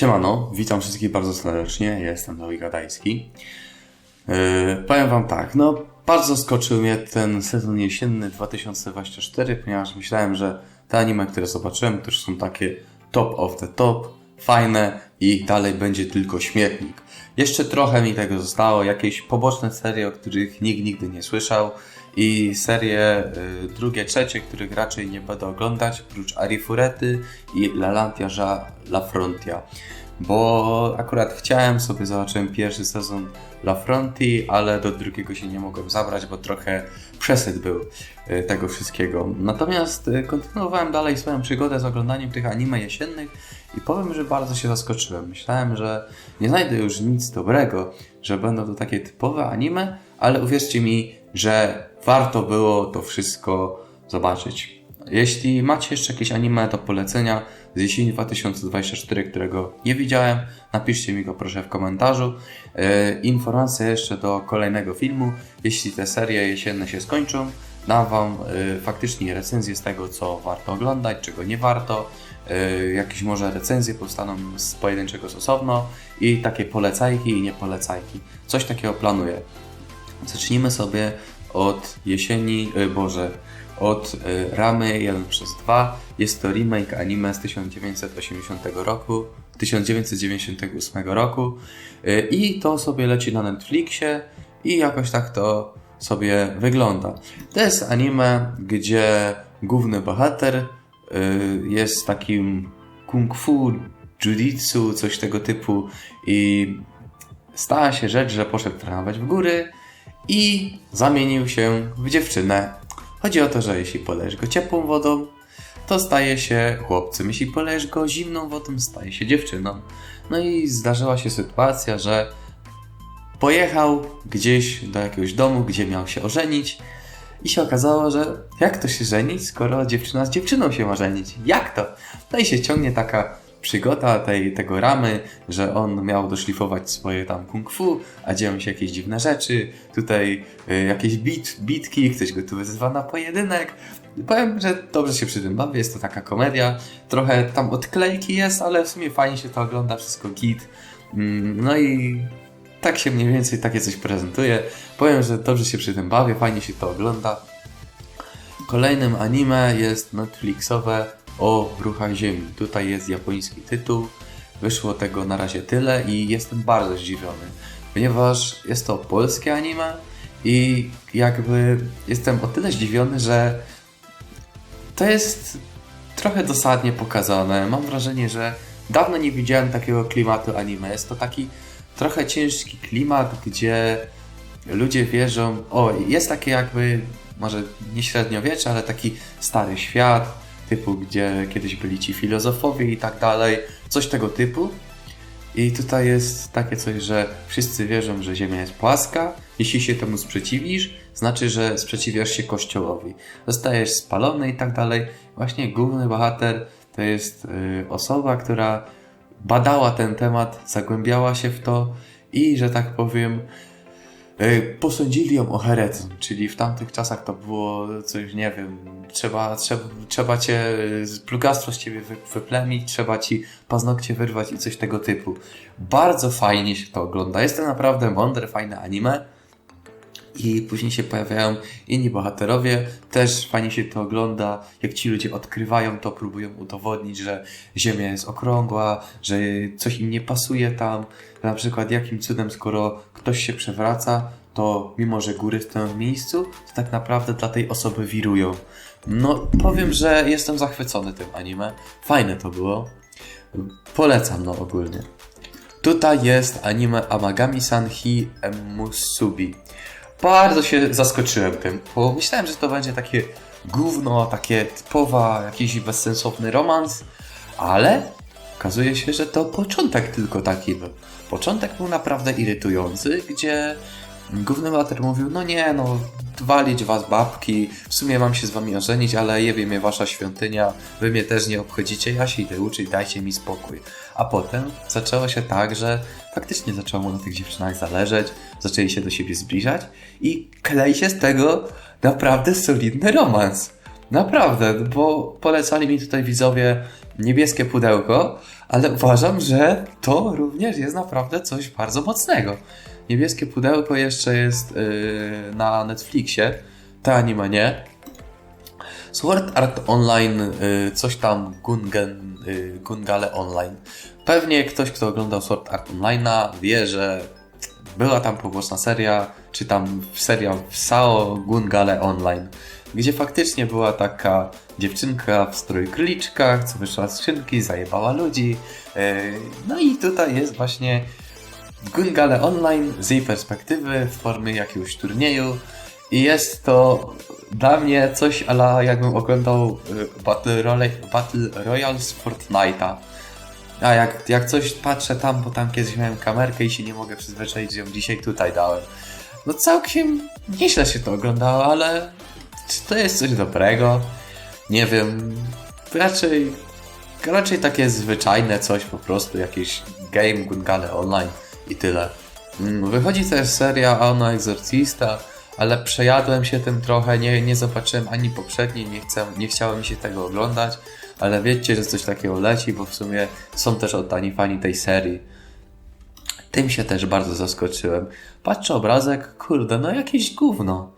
Siemano, witam wszystkich bardzo serdecznie, jestem Dawid Gadajski. Yy, powiem wam tak, no bardzo zaskoczył mnie ten sezon jesienny 2024, ponieważ myślałem, że te anime, które zobaczyłem, to już są takie top of the top, fajne i dalej będzie tylko śmietnik. Jeszcze trochę mi tego zostało, jakieś poboczne serie, o których nikt nigdy nie słyszał i serie y, drugie, trzecie, których raczej nie będę oglądać, oprócz Arifurety i Lalantia La Frontia. Bo akurat chciałem sobie, zobaczyłem pierwszy sezon La Fronti, ale do drugiego się nie mogłem zabrać, bo trochę przesyt był y, tego wszystkiego. Natomiast y, kontynuowałem dalej swoją przygodę z oglądaniem tych anime jesiennych i powiem, że bardzo się zaskoczyłem. Myślałem, że nie znajdę już nic dobrego, że będą to takie typowe anime, ale uwierzcie mi, że warto było to wszystko zobaczyć. Jeśli macie jeszcze jakieś anime do polecenia z jesieni 2024, którego nie widziałem, napiszcie mi go proszę w komentarzu. E, informacje jeszcze do kolejnego filmu. Jeśli te serie jesienne się skończą, dam Wam e, faktycznie recenzję z tego, co warto oglądać, czego nie warto. E, jakieś może recenzje powstaną z pojedynczego z osobno i takie polecajki i nie polecajki. Coś takiego planuję. Zacznijmy sobie od jesieni, y, Boże, od y, Ramy 1 przez 2. Jest to remake anime z 1980 roku, 1998 roku y, i to sobie leci na Netflixie i jakoś tak to sobie wygląda. To jest anime, gdzie główny bohater jest takim kung fu, jujitsu, coś tego typu i stała się rzecz, że poszedł trenować w góry i zamienił się w dziewczynę. Chodzi o to, że jeśli polejesz go ciepłą wodą, to staje się chłopcem. Jeśli polejesz go zimną wodą, staje się dziewczyną. No i zdarzyła się sytuacja, że pojechał gdzieś do jakiegoś domu, gdzie miał się ożenić i się okazało, że jak to się żenić, skoro dziewczyna z dziewczyną się ma żenić? Jak to? No i się ciągnie taka przygoda tej, tego ramy, że on miał doszlifować swoje tam kung fu, a dzieją się jakieś dziwne rzeczy, tutaj y, jakieś bit, bitki, ktoś go tu wyzywa na pojedynek. Powiem, że dobrze się przy tym bawię, jest to taka komedia, trochę tam odklejki jest, ale w sumie fajnie się to ogląda, wszystko git. Mm, no i tak się mniej więcej takie coś prezentuje. Powiem, że dobrze się przy tym bawię, fajnie się to ogląda. Kolejnym anime jest Netflixowe o ruchach Ziemi. Tutaj jest japoński tytuł. Wyszło tego na razie tyle i jestem bardzo zdziwiony, ponieważ jest to polskie anime i jakby jestem o tyle zdziwiony, że to jest trochę dosadnie pokazane. Mam wrażenie, że dawno nie widziałem takiego klimatu anime. Jest to taki trochę ciężki klimat, gdzie ludzie wierzą, o, jest takie jakby, może nie średniowiecze, ale taki stary świat, typu, gdzie kiedyś byli ci filozofowie i tak dalej, coś tego typu. I tutaj jest takie coś, że wszyscy wierzą, że Ziemia jest płaska. Jeśli się temu sprzeciwisz, znaczy, że sprzeciwiasz się Kościołowi. Zostajesz spalony i tak dalej. Właśnie główny bohater to jest y, osoba, która badała ten temat, zagłębiała się w to i, że tak powiem, posądzili ją o heretyzm, czyli w tamtych czasach to było coś, nie wiem, trzeba, trzeba, trzeba cię, plugastro z ciebie wyplemić, trzeba ci paznokcie wyrwać i coś tego typu. Bardzo fajnie się to ogląda. Jest to naprawdę mądre, fajne anime. I później się pojawiają inni bohaterowie, też fajnie się to ogląda, jak ci ludzie odkrywają to, próbują udowodnić, że Ziemia jest okrągła, że coś im nie pasuje tam, na przykład jakim cudem, skoro ktoś się przewraca, to mimo, że góry stoją w miejscu, to tak naprawdę dla tej osoby wirują. No, powiem, że jestem zachwycony tym anime. Fajne to było. Polecam, no ogólnie. Tutaj jest anime Amagami-san Hi Emusubi. Bardzo się zaskoczyłem tym, bo myślałem, że to będzie takie gówno, takie typowa, jakiś bezsensowny romans, ale okazuje się, że to początek tylko taki był. Początek był naprawdę irytujący, gdzie główny bohater mówił, no nie, no walić was babki, w sumie mam się z wami ożenić, ale je mnie wasza świątynia, wy mnie też nie obchodzicie, ja się idę uczyć, dajcie mi spokój. A potem zaczęło się tak, że faktycznie zaczęło mu na tych dziewczynach zależeć, zaczęli się do siebie zbliżać i klei się z tego naprawdę solidny romans. Naprawdę, bo polecali mi tutaj widzowie niebieskie pudełko, ale uważam, że to również jest naprawdę coś bardzo mocnego. Niebieskie pudełko jeszcze jest yy, na Netflixie, ta anime nie. Sword Art Online, yy, coś tam Gungen, yy, Gungale Online. Pewnie ktoś, kto oglądał Sword Art Online'a wie, że była tam poboczna seria, czy tam seria w Sao Gungale Online, gdzie faktycznie była taka dziewczynka w stroju króliczkach, co wyszła z skrzynki, zajebała ludzi. Yy, No i tutaj jest właśnie Gungale Online z jej perspektywy w formie jakiegoś turnieju i jest to dla mnie coś ala jakbym oglądał y, Battle, Royale, Battle Royale z Fortnite'a. A jak, jak coś patrzę tam, bo tam kiedyś miałem kamerkę i się nie mogę przyzwyczaić, że ją dzisiaj tutaj dałem. No całkiem nieźle się to oglądało, ale czy to jest coś dobrego? Nie wiem. Raczej, raczej takie zwyczajne coś po prostu, jakieś game Gungale online i tyle. Mm, Wychodzi też seria Ono Exorcista, ale przejadłem się tym trochę, nie, nie zobaczyłem ani poprzedniej, nie, chcę, nie chciało mi się tego oglądać, ale wiecie, że coś takiego leci, bo w sumie są też oddani fani tej serii. Tym się też bardzo zaskoczyłem. Patrzę obrazek, kurde, no jakieś gówno.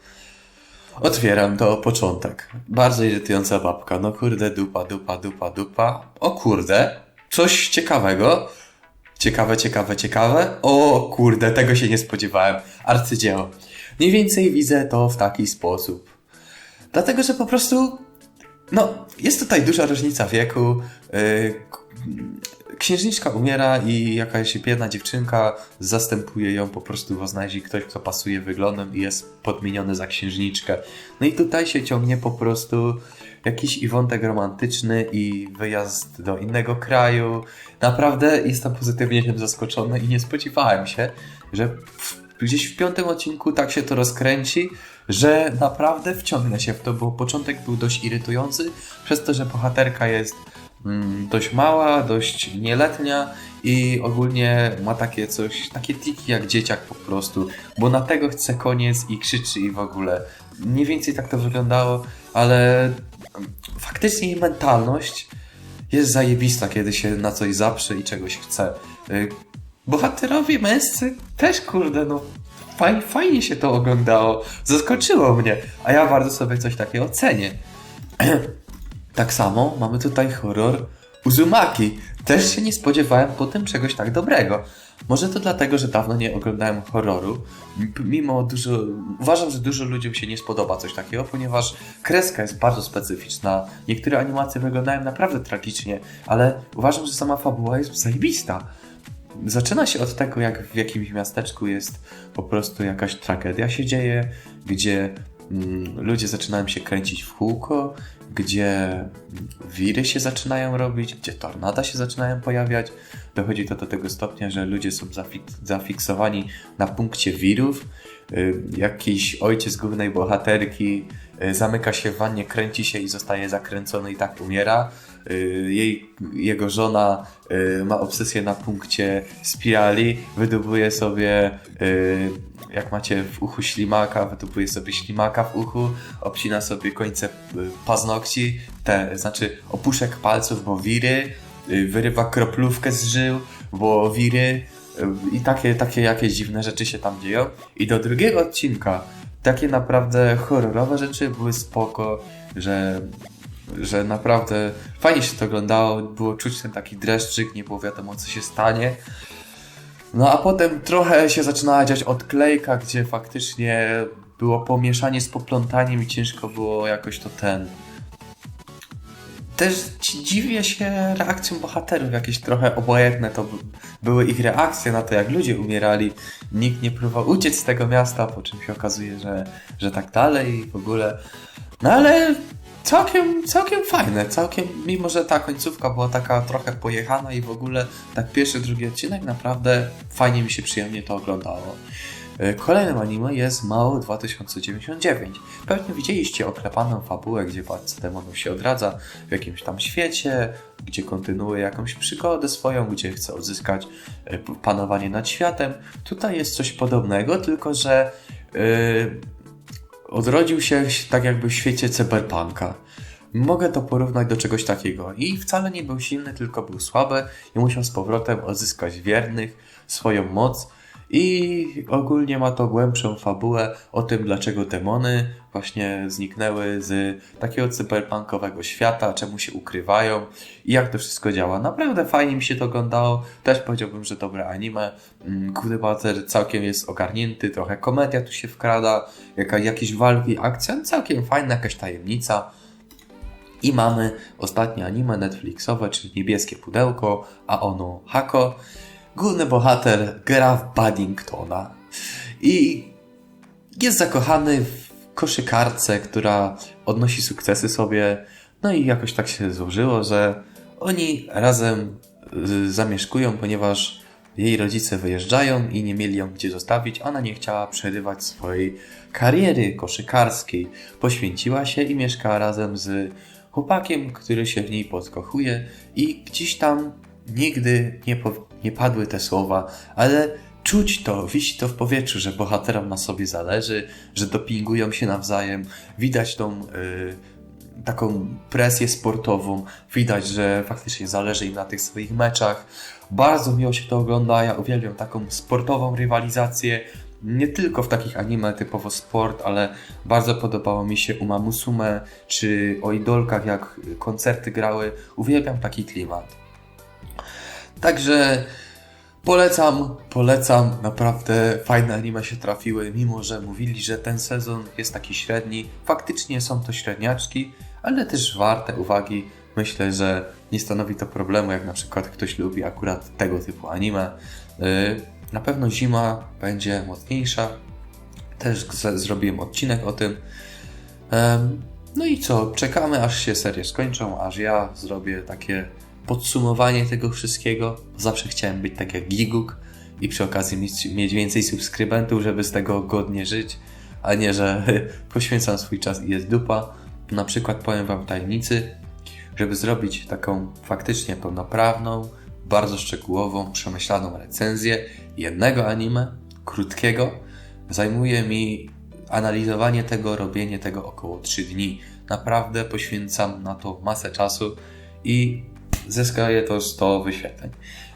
Otwieram to początek. Bardzo irytująca babka. No kurde, dupa, dupa, dupa, dupa. O kurde, coś ciekawego. Ciekawe, ciekawe, ciekawe. O kurde, tego się nie spodziewałem. Arcydzieło. Mniej więcej widzę to w taki sposób. Dlatego, że po prostu. No, jest tutaj duża różnica wieku. K- księżniczka umiera i jakaś biedna dziewczynka zastępuje ją po prostu w oznazi ktoś, kto pasuje wyglądem i jest podmieniony za księżniczkę. No i tutaj się ciągnie po prostu jakiś i wątek romantyczny i wyjazd do innego kraju. Naprawdę jestem pozytywnie tym zaskoczony i nie spodziewałem się, że w, gdzieś w piątym odcinku tak się to rozkręci, że naprawdę wciągnę się w to, bo początek był dość irytujący, przez to, że bohaterka jest mm, dość mała, dość nieletnia i ogólnie ma takie coś, takie tiki jak dzieciak po prostu, bo na tego chce koniec i krzyczy i w ogóle. Mniej więcej tak to wyglądało, ale faktycznie mentalność jest zajebista, kiedy się na coś zaprze i czegoś chce. Y, Bohaterowie męscy też, kurde, no faj, fajnie się to oglądało. Zaskoczyło mnie, a ja bardzo sobie coś takiego cenię. tak samo mamy tutaj horror Uzumaki. Też się nie spodziewałem po tym czegoś tak dobrego. Może to dlatego, że dawno nie oglądałem horroru. Mimo dużo. Uważam, że dużo ludziom się nie spodoba coś takiego, ponieważ kreska jest bardzo specyficzna. Niektóre animacje wyglądają naprawdę tragicznie, ale uważam, że sama fabuła jest zajebista. Zaczyna się od tego, jak w jakimś miasteczku jest po prostu jakaś tragedia się dzieje, gdzie mm, ludzie zaczynają się kręcić w kółko, gdzie wiry się zaczynają robić, gdzie tornada się zaczynają pojawiać. Dochodzi to do tego stopnia, że ludzie są zafik zafiksowani na punkcie wirów. Y, Jakiś ojciec głównej bohaterki y, zamyka się w wannie, kręci się i zostaje zakręcony i tak umiera. Y, Jej, jego żona y, ma obsesję na punkcie spirali, wydobuje sobie, y, jak macie w uchu ślimaka, wydobuje sobie ślimaka w uchu, obcina sobie końce paznokci, te, znaczy opuszek palców, bo wiry, wyrywa kroplówkę z żył, bo wiry i takie, takie jakieś dziwne rzeczy się tam dzieją. I do drugiego odcinka takie naprawdę horrorowe rzeczy były spoko, że że naprawdę fajnie się to oglądało, było czuć ten taki dreszczyk, nie było wiadomo co się stanie. No a potem trochę się zaczynała dziać odklejka, gdzie faktycznie było pomieszanie z poplątaniem i ciężko było jakoś to ten... Też dziwię się reakcją bohaterów, jakieś trochę obojętne to by- były ich reakcje na to, jak ludzie umierali. Nikt nie próbował uciec z tego miasta, po czym się okazuje, że, że tak dalej i w ogóle. No ale całkiem, całkiem fajne, całkiem, mimo że ta końcówka była taka trochę pojechana i w ogóle tak pierwszy, drugi odcinek naprawdę fajnie mi się przyjemnie to oglądało. E, Kolejnym anime jest Mao 2099. Pewnie widzieliście oklepaną fabułę, gdzie władca demonów się odradza w jakimś tam świecie, gdzie kontynuuje jakąś przygodę swoją, gdzie chce odzyskać e, panowanie nad światem. Tutaj jest coś podobnego, tylko że yy, odrodził się tak jakby w świecie cyberpunka. Mogę to porównać do czegoś takiego. I wcale nie był silny, tylko był słaby i musiał z powrotem odzyskać wiernych, swoją moc. I ogólnie ma to głębszą fabułę o tym, dlaczego demony właśnie zniknęły z takiego cyberpunkowego świata, czemu się ukrywają i jak to wszystko działa. Naprawdę fajnie mi się to oglądało. Też powiedziałbym, że dobre anime. Mm, bohater całkiem jest ogarnięty, trochę komedia tu się wkrada, jaka, jakieś walki, akcja, no całkiem fajna, jakaś tajemnica. I mamy ostatnie anime Netflixowe, czyli Niebieskie Pudełko, a ono Hako. Główny bohater gra w Paddingtona i jest zakochany w koszykarce, która odnosi sukcesy sobie. No i jakoś tak się złożyło, że oni razem y, zamieszkują, ponieważ jej rodzice wyjeżdżają i nie mieli ją gdzie zostawić. Ona nie chciała przerywać swojej kariery koszykarskiej. Poświęciła się i mieszka razem z chłopakiem, który się w niej podkochuje i gdzieś tam nigdy nie, nie padły te słowa, ale czuć to, wisi to w powietrzu, że bohaterom na sobie zależy, że dopingują się nawzajem, widać tą y, taką presję sportową, widać, że faktycznie zależy im na tych swoich meczach. Bardzo miło się to ogląda, ja uwielbiam taką sportową rywalizację, nie tylko w takich anime typowo sport, ale bardzo podobało mi się Uma Musume, czy o idolkach, jak koncerty grały. Uwielbiam taki klimat. Także polecam, polecam, naprawdę fajne anime się trafiły, mimo że mówili, że ten sezon jest taki średni. Faktycznie są to średniaczki, ale też warte uwagi. Myślę, że nie stanowi to problemu, jak na przykład ktoś lubi akurat tego typu anime. Yy, Na pewno zima będzie mocniejsza. Też zrobiłem odcinek o tym. No i co? Czekamy aż się serie skończą, aż ja zrobię takie podsumowanie tego wszystkiego. Zawsze chciałem być tak jak Giguk i przy okazji mieć, więcej subskrybentów, żeby z tego godnie żyć, a nie, że poświęcam swój czas i jest dupa. Na przykład powiem Wam tajemnicy, żeby zrobić taką faktycznie pełnoprawną, bardzo szczegółową, przemyślaną recenzję jednego anime, krótkiego, zajmuje mi analizowanie tego, robienie tego około 3 dni. Naprawdę poświęcam na to masę czasu i zyskaje to 100 wyświetleń.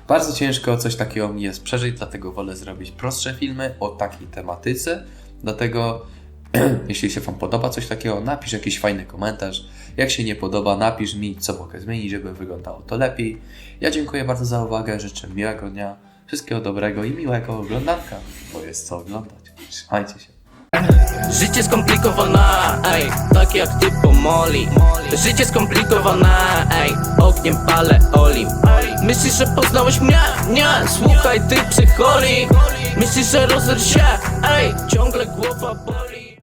Bardzo ciężko coś takiego mi jest przeżyć, dlatego wolę zrobić prostsze filmy o takiej tematyce. Dlatego, jeśli się Wam podoba coś takiego, napisz jakiś fajny komentarz. Jak się nie podoba, napisz mi, co mogę zmienić, żeby wyglądało to lepiej. Ja dziękuję bardzo za uwagę, życzę miłego dnia, wszystkiego dobrego i miłego oglądanka, bo jest co oglądać. Trzymajcie się. Życie skomplikowane, ej, tak jak ty po moli Życie skomplikowane, ej, ogniem palę olim Myślisz, że poznałeś mnie? Nie, słuchaj ty psycholi. Myślisz, że rozerw się, ej, ciągle głowa boli